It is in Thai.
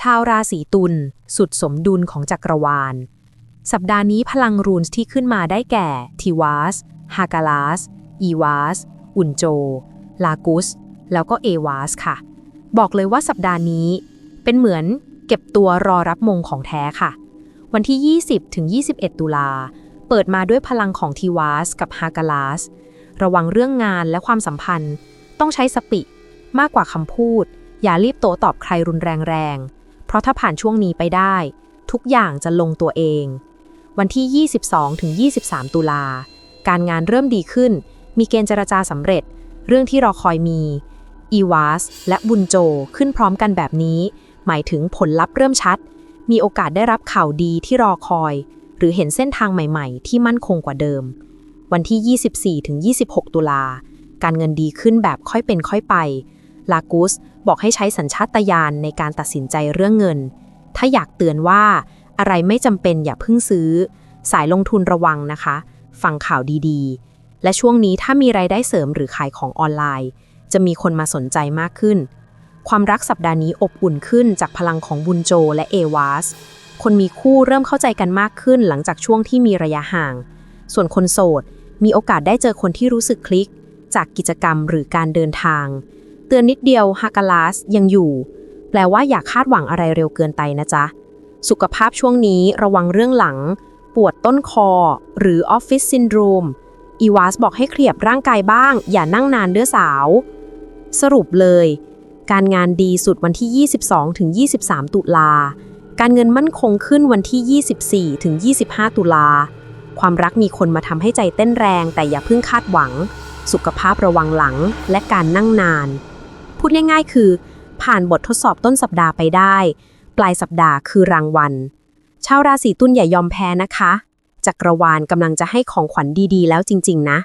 ชาวราศีตุลสุดสมดุลของจักรวาล สัปดาห์นี้พลังรูนส์ที่ขึ้นมาได้แก่ ทิวาส ฮากาลาส อีวาส อุนโจ ลากุส แล้วก็เอวาสค่ะ บอกเลยว่าสัปดาห์นี้ เป็นเหมือนเก็บตัวรอรับมงของแท้ค่ะ วันที่ 20 ถึง 21 ตุลา เปิดมาด้วยพลังของทิวาสกับฮากาลาส ระวังเรื่องงานและความสัมพันธ์ ต้องใช้สติมากกว่าคำพูด อย่ารีบโตตอบใครรุนแรงแรงๆ เพราะถ้าผ่านช่วงนี้ไปได้ ทุกอย่างจะลงตัวเอง วันที่ 22ถึง23 ตุลา การงานเริ่มดีขึ้น มีเกณฑ์เจรจาสำเร็จ เรื่องที่รอคอยมี อีวาสและบุญโจขึ้นพร้อมกันแบบนี้ หมายถึงผลลัพธ์เริ่มชัด มีโอกาสได้รับข่าวดีที่รอคอย หรือเห็นเส้นทางใหม่ๆ ที่มั่นคงกว่าเดิม วันที่ 24ถึง26 ตุลาการเงินดีขึ้นแบบค่อยเป็นค่อยไป ลากุสบอกให้ใช้สัญชาตญาณในการตัดสินใจเรื่องเงิน ถ้าอยากเตือนว่าอะไรไม่จำเป็นอย่าเพิ่งซื้อ สายลงทุนระวังนะคะ ฟังข่าวดีๆ และช่วงนี้ถ้ามีไรายได้เสริมหรือขายของออนไลน์ จะมีคนมาสนใจมากขึ้น ความรักสัปดาห์นี้อบอุ่นขึ้นจากพลังของบุญโจและเอวาสคนมีคู่เริ่มเข้าใจกันมากขึ้นหลังจากช่วงที่มีระยะห่าง ส่วนคนโสดมีโอกาสได้เจอคนที่รู้สึกคลิก จากกิจกรรมหรือการเดินทาง เตือนนิดเดียวฮากาลาสยังอยู่ แปลว่าอย่าคาดหวังอะไรเร็วเกินไปนะจ๊ะ สุขภาพช่วงนี้ระวังเรื่องหลัง ปวดต้นคอ หรือออฟฟิศซินโดรมอีวาสบอกให้เคลียบร่างกายบ้าง อย่านั่งนานเด้อสาว สรุปเลย การงานดีสุดวันที่ 22 ถึง 23 ตุลา การเงินมั่นคงขึ้นวันที่ 24 ถึง 25 ตุลา ความรักมีคนมาทำให้ใจเต้นแรง แต่อย่าเพิ่งคาดหวัง สุขภาพระวังหลังและการนั่งนาน พูดง่ายๆ คือ ผ่านบททดสอบต้นสัปดาห์ไปได้ ปลายสัปดาห์คือรางวัลชาวราศีตุลอย่ายอมแพ้นะคะ จักรวาลกำลังจะให้ของขวัญดีๆ แล้วจริง ๆ นะ